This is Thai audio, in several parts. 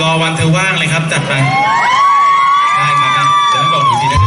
รอวันเธอว่างเลยครับจัดไปได้ครับเดี๋ยวบอกอีกทีนะ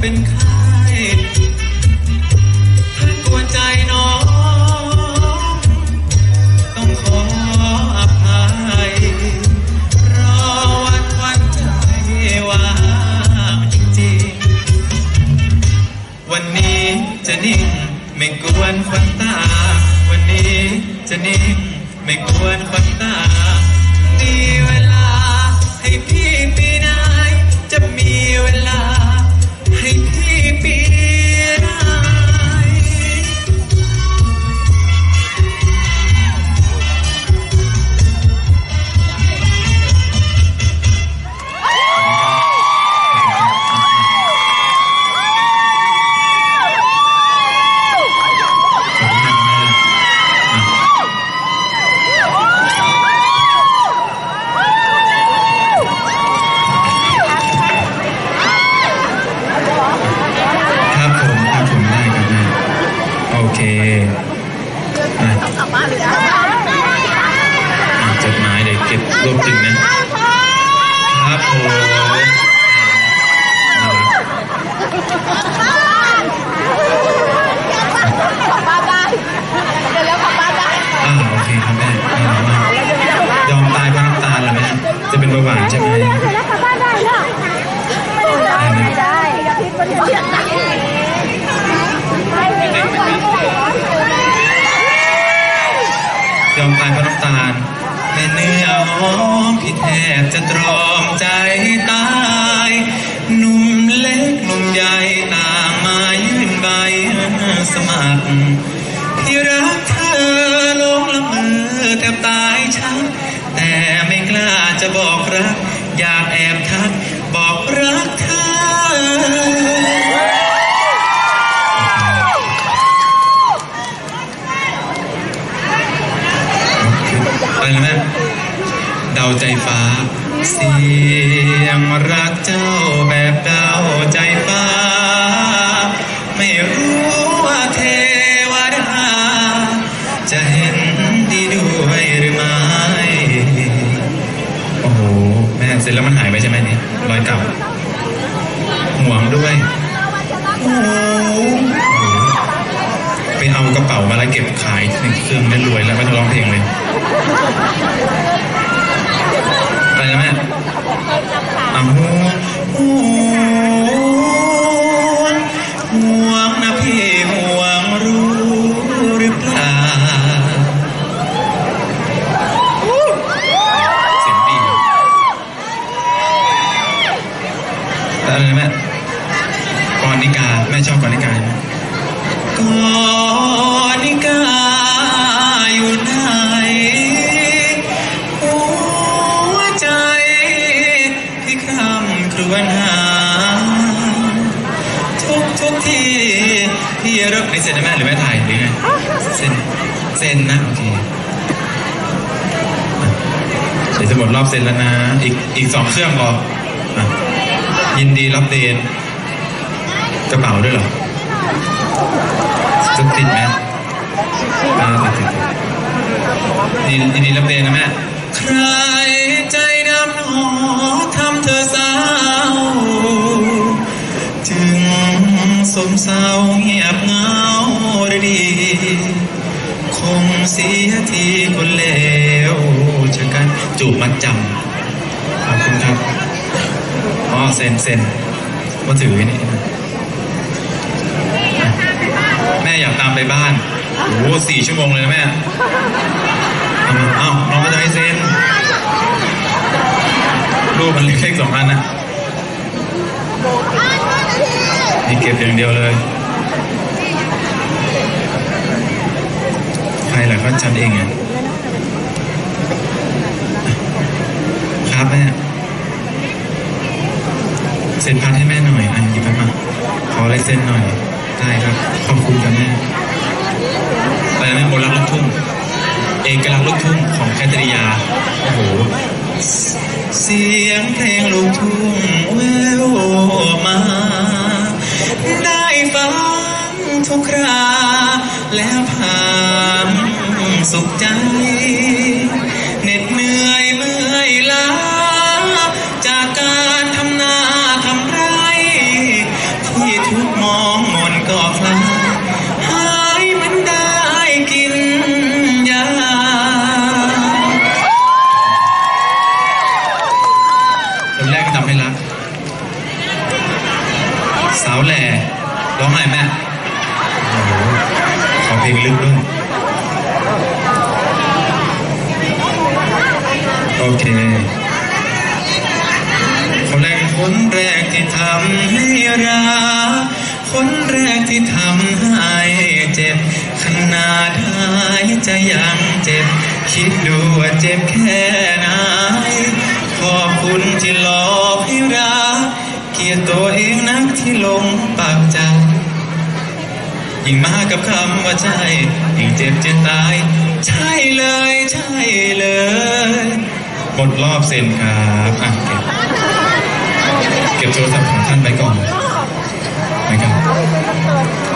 เป็นไข้ท่านกวนใจน้อง ต้องขออภัย รอวันวันใจว่างจริงๆ วันนี้จะนิ่งไม่กวนคนตา วันนี้จะนิ่งไม่กวนคนตา จดหมายเดี๋ยเก็บรวบตึงนะครับผมบ้าบ้าเดี๋ยวแล้วขับบ้าไอ่าโอเคครับแม่ อมพี่แทบจะตรอมใจ see. Um, เริ่มในเซ็นนะแม่หรือแม่ถ่ายหรือไงเซ็นเซ็นนะโอเคอะเดี๋ยวจะหมดรอบเซ็นแล้วนะ อีกอีกสองเครื่องพออะยินดีรับเดนกระเป๋าด้วยเหรอจะติดไหมอ่าติดติดติดดีดีรับเรียนนะแม่ใครใเสียทีคนเลวชะกันจูบมัดจำขอบคุณครับอ๋อเซ็นเซ็นมาถือไว้นี่แม่อยากตามไปบ้านโอ้สี่ชั่วโมงเลยนะแม่เอามาเอ้าน้องก็จะให้เซ็นรูปมันเล็กๆสองอันนะนี่เก็บอย่างเดียวเลย ใครล่ะก็ฉันเองไงครับแม่เซ็นพัดให้แม่หน่อยอะหยิบไปมาขอลายเซ็นหน่อยได้ครับขอบคุณครับแม่ไปแม่โมรักลูกทุ่ง เอกลักษณ์ลูกทุ่งของแคทริยาโอ้โหเสียงเพลงลูกทุ่งแววมา ได้ฟังทุกคราแล้วผ่าน สุขใจ เหน็ดเหนื่อยเมื่อยล้า จากการทำนาทำไร ที่ทุกมองมนก็คลายหายมันได้กินยา คนแรกก็ทำให้รัก สาวแหล่ร้องไห้แม่ขอเพลงลึกด้วย โอ เคคนแรกคนแรกที่ทำให้รักคนแรกที่ทำให้เจ็บ ขนาดหายใจยังเจ็บ คิดดูว่าเจ็บแค่ไหนขอบคุณที่หลอกให้รัก เกียดตัวเองนักที่ลงปากใจยิ่งมากับคำว่าใช่ยิ่งเจ็บจะตาย ใช่เลย ใช่เลย กดรอบเซ็นครับอะเก็บเก็บโทรศัพท์ของท่านไปก่อนไปครับ